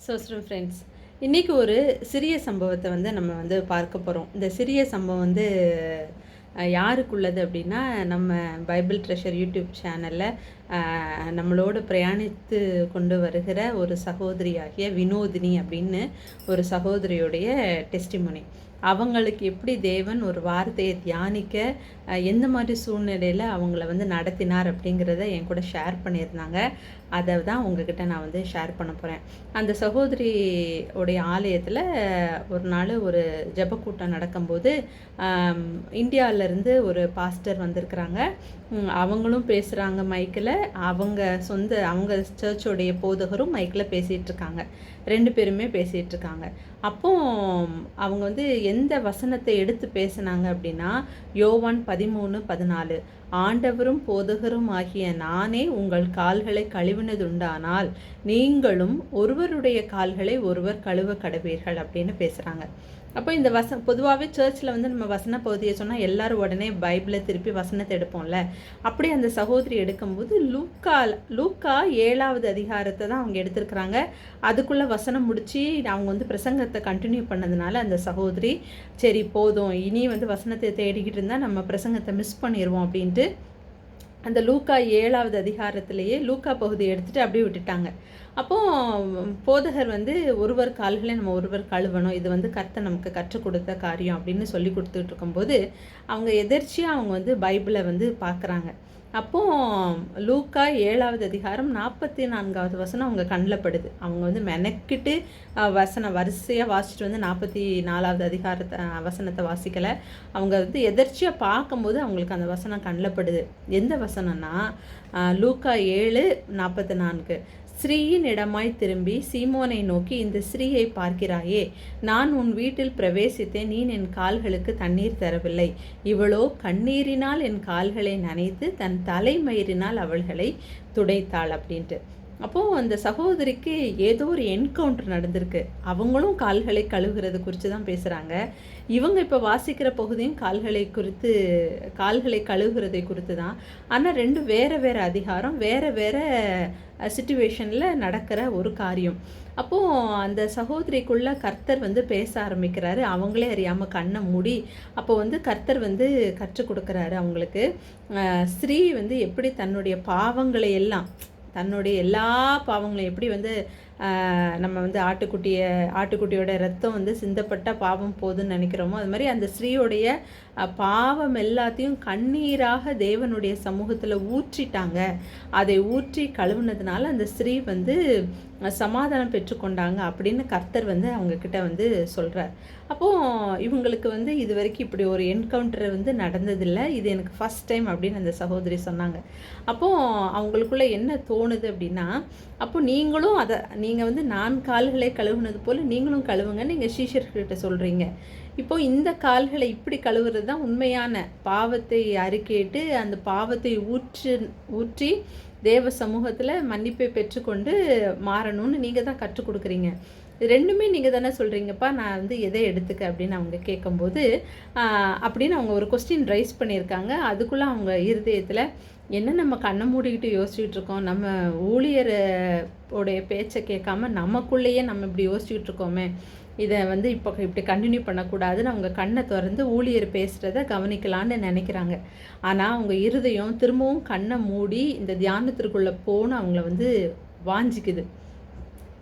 சோஸ்ரம் friends இன்றைக்கி ஒரு சிறிய சம்பவத்தை வந்து நம்ம வந்து பார்க்க போகிறோம் இந்த சிறிய சம்பவம் வந்து யாருக்குள்ளது அப்படின்னா நம்ம பைபிள் ட்ரெஷர் யூடியூப் சேனலில் நம்மளோட பிரயாணித்து கொண்டு வருகிற ஒரு சகோதரியாகிய வினோதினி அப்படின்னு ஒரு சகோதரியுடைய டெஸ்டிமோனி அவங்களுக்கு எப்படி தேவன் ஒரு வார்த்தையை தியானிக்க எந்த மாதிரி சூழ்நிலையில் அவங்கள வந்து நடத்தினார் அப்படிங்கிறத என் கூட ஷேர் பண்ணியிருந்தாங்க. அதை தான் உங்ககிட்ட நான் வந்து ஷேர் பண்ண போகிறேன் அந்த சகோதரி உடைய ஆலயத்தில் ஒரு நாள் ஒரு ஜெபக்கூட்டம் நடக்கும்போது இந்தியாவிலேருந்து ஒரு பாஸ்டர் வந்திருக்கிறாங்க. அவங்களும் பேசுகிறாங்க மைக்கில் அவங்க சொந்த அவங்க சர்ச்சோடைய போதகரும் மைக்கில் பேசிகிட்டு இருக்காங்க ரெண்டு பேருமே பேசிகிட்டு இருக்காங்க அப்போ அவங்க வந்து எந்த வசனத்தை எடுத்து பேசுனாங்க அப்படின்னா யோவான் பதிமூணு பதினாலு. ஆண்டவரும் போதகரும் ஆகிய நானே உங்கள் கால்களை கழுவினதுண்டானால் நீங்களும் ஒருவருடைய கால்களை ஒருவர் கழுவ கடவீர்கள் அப்படின்னு பேசுகிறாங்க அப்போ இந்த வச பொதுவாகவே சர்ச்சில் வந்து நம்ம வசன பகுதியை சொன்னால் எல்லாரும் உடனே பைபிளை திருப்பி வசனத்தை எடுப்போம்ல. அப்படி அந்த சகோதரி எடுக்கும்போது லூக்கா லூக்கா ஏழாவது அதிகாரத்தை தான் அவங்க எடுத்திருக்கிறாங்க. அதுக்குள்ளே வசனம் முடித்து அவங்க வந்து பிரசங்கத்தை கண்டினியூ பண்ணதுனால அந்த சகோதரி சரி போதும். இனி வந்து வசனத்தை தேடிக்கிட்டு இருந்தால் நம்ம பிரசங்கத்தை மிஸ் பண்ணிடுவோம் அப்படின்ட்டு அந்த லூக்கா ஏழாவது அதிகாரத்திலேயே லூக்கா பகுதியை எடுத்துட்டு அப்படியே விட்டுட்டாங்க. அப்போ போதகர் வந்து ஒருவர் கால்களை நம்ம ஒருவர் கழுவணும். இது வந்து கத்தை நமக்கு கற்றுக் கொடுத்த காரியம் அப்படின்னு சொல்லி கொடுத்துட்டு இருக்கும்போது அவங்க எதிர்ச்சியாக அவங்க வந்து பைபிளை வந்து பார்க்குறாங்க. அப்போ லூக்கா ஏழாவது அதிகாரம் நாற்பத்தி நான்காவது வசனம் அவங்க கண்ணில் படுது. அவங்க வந்து மெனக்கிட்டு வசனம் வரிசையாக வாசிச்சுட்டு வந்து நாற்பத்தி நாலாவது அதிகாரத்தை வசனத்தை வாசிக்கலை. அவங்க வந்து எதர்ச்சியாக பார்க்கும்போது அவங்களுக்கு அந்த வசனம் கண்ணில் படுது. எந்த வசனம்னா லூக்கா ஏழு நாற்பத்தி நான்கு. ஸ்ரீயின் இடமாய் திரும்பி சீமோனை நோக்கி இந்த ஸ்ரீயை பார்க்கிறாயே நான் உன் வீட்டில் பிரவேசித்தேன். நீ என் கால்களுக்கு தண்ணீர் தரவில்லை. இவளோ கண்ணீரினால் என் கால்களை நனைத்து தன் தலைமயிரினால் அவள்களை துடைத்தாள் அப்படின்ட்டு. அப்போது அந்த சகோதரிக்கு ஏதோ ஒரு என்கவுண்டர் நடந்திருக்கு. அவங்களும் கால்களை கழுவுறது குறித்து தான் பேசுகிறாங்க இவங்க இப்போ வாசிக்கிற பகுதியும் கால்களை குறித்து கால்களை கழுவுறதை குறித்து தான் ஆனால் ரெண்டு வேறு வேறு அதிகாரம் வேறு வேறு சுச்சுவேஷனில் நடக்கிற ஒரு காரியம். அப்போது அந்த சகோதரிக்குள்ள கர்த்தர் வந்து பேச ஆரம்பிக்கிறாரு. அவங்களே அறியாமல் கண்ணை மூடி அப்போ வந்து கர்த்தர் வந்து கற்றுக் கொடுக்குறாரு அவங்களுக்கு. ஸ்ரீ வந்து எப்படி தன்னுடைய பாவங்களை எல்லாம் தன்னுடைய எல்லா பாவங்களையும் எப்படி வந்து நம்ம வந்து ஆட்டுக்குட்டியை ஆட்டுக்குட்டியோட ரத்தம் வந்து சிந்தப்பட்ட பாவம் போதுன்னு நினைக்கிறோமோ? அது மாதிரி அந்த ஸ்ரீயோடைய பாவம் எல்லாத்தையும் கண்ணீராக தேவனுடைய சமூகத்தில் ஊற்றிட்டாங்க. அதை ஊற்றி கழுவுனதுனால அந்த ஸ்ரீ வந்து சமாதானம் பெற்றுக்கொண்டாங்க அப்படின்னு கர்த்தர் வந்து அவங்கக்கிட்ட வந்து சொல்கிறார் அப்போது இவங்களுக்கு வந்து இது வரைக்கும் இப்படி ஒரு என்கவுண்டர் வந்து நடந்ததில்லை. இது எனக்கு ஃபஸ்ட் டைம் அப்படின்னு அந்த சகோதரி சொன்னாங்க. அப்போது அவங்களுக்குள்ள என்ன தோணுது அப்படின்னா அப்போ நீங்களும் அதை நீங்கள் வந்து நான் கால்களை கழுவுனது போல் நீங்களும் கழுவுங்க. நீங்கள் சீஷர்கிட்ட சொல்கிறீங்க இப்போது இந்த கால்களை இப்படி கழுவுறது தான் உண்மையான பாவத்தை அறிக்கையிட்டு அந்த பாவத்தை ஊற்று ஊற்றி தேவ சமூகத்தில் மன்னிப்பை பெற்றுக்கொண்டு மாறணும்னு நீங்கள் தான் கற்றுக் கொடுக்குறீங்க. ரெண்டுமே நீங்கள் தானே சொல்கிறீங்கப்பா நான் வந்து எதை எடுத்துக்க அப்படின்னு அவங்க கேட்கும்போது அப்படின்னு அவங்க ஒரு கொஸ்டின் ரைஸ் பண்ணியிருக்காங்க. அதுக்குள்ளே அவங்க இருதயத்தில் என்ன நம்ம கண்ணை மூடிக்கிட்டு யோசிச்சுட்டு இருக்கோம்? நம்ம ஊழியர் உடைய பேச்சை கேட்காம நமக்குள்ளேயே நம்ம இப்படி யோசிச்சுட்டு இருக்கோமே. இதை வந்து இப்போ இப்படி கண்டினியூ பண்ணக்கூடாதுன்னு அவங்க கண்ணை திறந்து ஊழியர் பேசுகிறத கவனிக்கலான்னு நினைக்கிறாங்க. ஆனால் அவங்க இருதயம் திரும்பவும் கண்ணை மூடி இந்த தியானத்திற்குள்ளே போன்னு அவங்கள வந்து வாஞ்சிக்குது.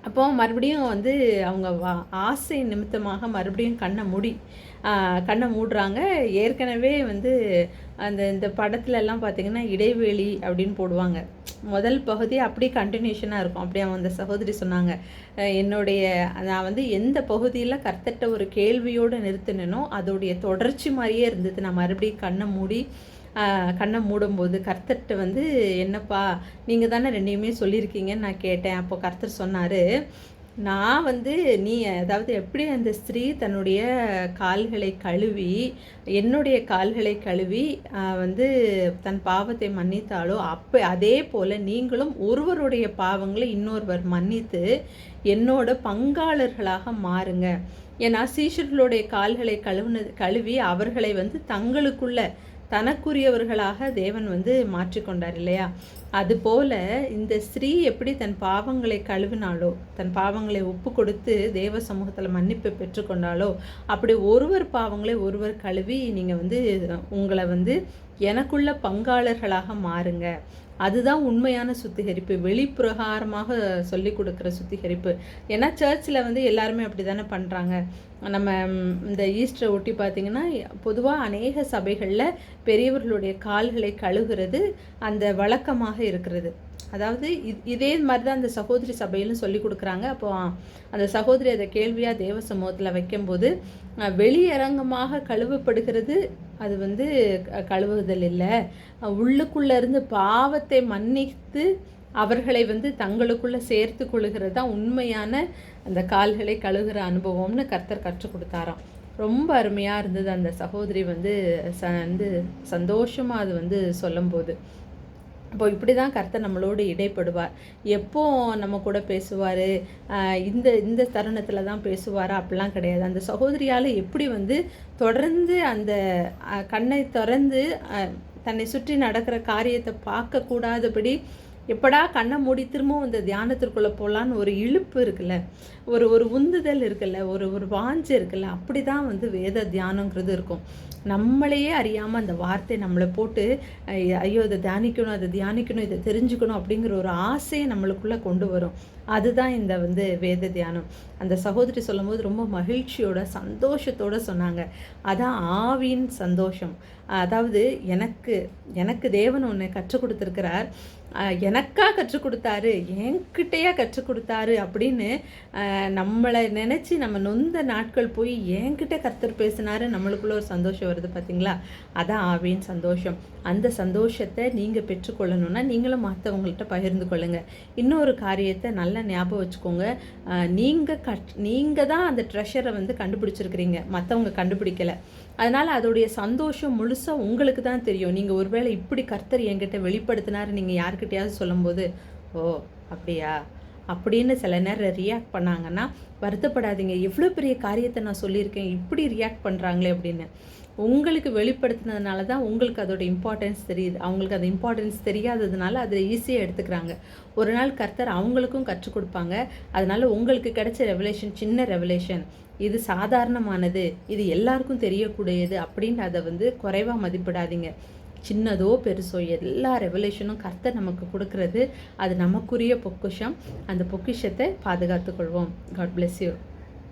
அப்போ மறுபடியும் வந்து அவங்க வா ஆசை நிமித்தமாக மறுபடியும் கண்ணை மூடி கண்ணை மூடுறாங்க. ஏற்கனவே வந்து அந்த இந்த படத்துல எல்லாம் பார்த்தீங்கன்னா இடைவெளி அப்படின்னு போடுவாங்க. முதல் பகுதி அப்படியே கண்டினியூஷனாக இருக்கும். அப்படியே அவங்க அந்த சகோதரி சொன்னாங்க. என்னுடைய நான் வந்து எந்த பகுதியில் கர்த்தட்ட ஒரு கேள்வியோடு நிறுத்தினேனோ அதோடைய தொடர்ச்சி மாதிரியே இருந்தது. நான் மறுபடியும் கண்ணை மூடி கண்ணை மூடும்போது கர்த்தர்கிட்ட வந்து என்னப்பா நீங்கள் தானே ரெண்டையுமே சொல்லியிருக்கீங்கன்னு நான் கேட்டேன். அப்போ கர்த்தர் சொன்னார் நான் வந்து நீ அதாவது எப்படி அந்த ஸ்திரீ தன்னுடைய கால்களை கழுவி என்னுடைய கால்களை கழுவி வந்து தன் பாவத்தை மன்னித்தாலோ அப்போ அதே போல் நீங்களும் ஒருவருடைய பாவங்களை இன்னொருவர் மன்னித்து என்னோட பங்காளர்களாக மாறுங்க. ஏன்னா சீஷர்களுடைய கால்களை கழுவுனது கழுவி அவர்களை வந்து தங்களுக்குள்ள தனக்குரியவர்களாக தேவன் வந்து மாற்றிக்கொண்டார் இல்லையா? அதுபோல இந்த ஸ்திரீ எப்படி தன் பாவங்களை கழுவினாலோ தன் பாவங்களை ஒப்பு கொடுத்து தேவ சமூகத்தில் மன்னிப்பு பெற்றுக்கொண்டாலோ அப்படி ஒருவர் பாவங்களை ஒருவர் கழுவி நீங்கள் வந்து உங்களை வந்து எனக்குள்ள பங்காளர்களாக மாறுங்க. அதுதான் உண்மையான சுத்திகரிப்பு. வெளிப்பிரகாரமாக சொல்லி கொடுக்குற சுத்திகரிப்பு. ஏன்னா சர்ச்சில் வந்து எல்லாருமே அப்படி தானே பண்ணுறாங்க நம்ம இந்த ஈஸ்டரை ஒட்டி பார்த்திங்கன்னா பொதுவாக அநேக சபைகளில் பெரியவர்களுடைய கால்களை கழுகுறது அந்த வழக்கமாக இருக்கிறது. அதாவது இதே மாதிரி தான் அந்த சகோதரி சபையிலும் சொல்லி கொடுக்குறாங்க. அப்போ அந்த சகோதரி அதை கேள்வியாக தேவ சமூகத்தில் வைக்கும்போது வெளியரங்கமாக கழுவப்படுகிறது அது வந்து கழுவுதல் இல்லை. உள்ளுக்குள்ளே இருந்து பாவத்தை மன்னித்து அவர்களை வந்து தங்களுக்குள்ளே சேர்த்து கொள்ளுகிறது தான் உண்மையான அந்த கால்களை கழுகுற அனுபவம்னு கர்த்தர் கற்றுக் கொடுத்தாராம். ரொம்ப அருமையாக இருந்தது அந்த சகோதரி வந்து ச வந்து சந்தோஷமாக அது வந்து சொல்லும்போது. இப்போ இப்படி தான் கர்த்தர் நம்மளோடு இடைப்படுவார். எப்போ நம்ம கூட பேசுவார்? இந்த இந்த தருணத்தில் தான் பேசுவார்? அப்படிலாம் கிடையாது. அந்த சகோதரியால் எப்படி வந்து தொடர்ந்து அந்த கண்ணை திறந்து தன்னை சுற்றி நடக்கிற காரியத்தை பார்க்கக்கூடாதபடி எப்படா கண்ணை மூடி திரும்பவும் இந்த தியானத்திற்குள்ளே போகலான்னு ஒரு இழுப்பு இருக்குல்ல. ஒரு ஒரு உந்துதல் இருக்குல்ல ஒரு ஒரு வாஞ்சு இருக்குல்ல அப்படி தான் வந்து வேத தியானங்கிறது இருக்கும். நம்மளையே அறியாமல் அந்த வார்த்தை நம்மளை போட்டு ஐயோ இதை தியானிக்கணும் அதை தியானிக்கணும் இதை தெரிஞ்சுக்கணும் அப்படிங்கிற ஒரு ஆசையை நம்மளுக்குள்ளே கொண்டு வரும். அதுதான் இந்த வந்து வேத தியானம். அந்த சகோதரி சொல்லும்போது ரொம்ப மகிழ்ச்சியோட சந்தோஷத்தோடு சொன்னாங்க. அதான் ஆவின் சந்தோஷம். அதாவது எனக்கு எனக்கு தேவன் ஒன்று கற்றுக் கொடுத்துருக்கிறார். எனக்கா கற்றுக் கொடுத்தாரு என்கிட்டேயே கற்றுக் கொடுத்தாரு அப்படின்னு நம்மளை நினச்சி நம்ம நொந்த நாட்கள் போய் என்கிட்ட கர்த்தர் பேசினாரு நம்மளுக்குள்ள ஒரு சந்தோஷம் வருது பார்த்தீங்களா அதான் ஆவின் சந்தோஷம். அந்த சந்தோஷத்தை நீங்கள் பெற்றுக்கொள்ளணும்னா நீங்களும் மற்றவங்கள்ட்ட பகிர்ந்து கொள்ளுங்கள் இன்னொரு காரியத்தை நல்லா ஞாபகம் வச்சுக்கோங்க. நீங்கள் கட் நீங்கள் தான் அந்த ட்ரெஷரை வந்து கண்டுபிடிச்சிருக்கிறீங்க. மற்றவங்க கண்டுபிடிக்கலை. அதனால் அதோடைய சந்தோஷம் முழுசாக உங்களுக்கு தான் தெரியும். நீங்கள் ஒருவேளை இப்படி கர்த்தர் என்கிட்ட வெளிப்படுத்தினார் நீங்கள் யாருக்கிட்டையாவது சொல்லும்போது ஓ அப்படியா? அப்படின்னு சில நேரம் ரியாக்ட் பண்ணாங்கன்னா வருத்தப்படாதீங்க. எவ்வளோ பெரிய காரியத்தை நான் சொல்லியிருக்கேன். இப்படி ரியாக்ட் பண்ணுறாங்களே அப்படின்னு. உங்களுக்கு வெளிப்படுத்தினதுனால தான் உங்களுக்கு அதோட இம்பார்ட்டன்ஸ் தெரியுது. அவங்களுக்கு அந்த இம்பார்ட்டன்ஸ் தெரியாததுனால அதை ஈஸியாக எடுத்துக்கிறாங்க. ஒரு நாள் கர்த்தர் அவங்களுக்கும் கற்றுக் கொடுப்பாங்க. அதனால் உங்களுக்கு கிடைச்ச ரெவலேஷன் சின்ன ரெவலேஷன் இது சாதாரணமானது. இது எல்லாருக்கும் தெரியக்கூடியது அப்படின்னு அதை வந்து குறைவாக மதிப்பிடாதீங்க. சின்னதோ பெருசோ எல்லா ரெவலேஷனும் கர்த்தர் நமக்கு கொடுக்கறது. அது நமக்குரிய பொக்கிஷம். அந்த பொக்கிஷத்தை பாதுகாத்துக்கொள்வோம். God bless you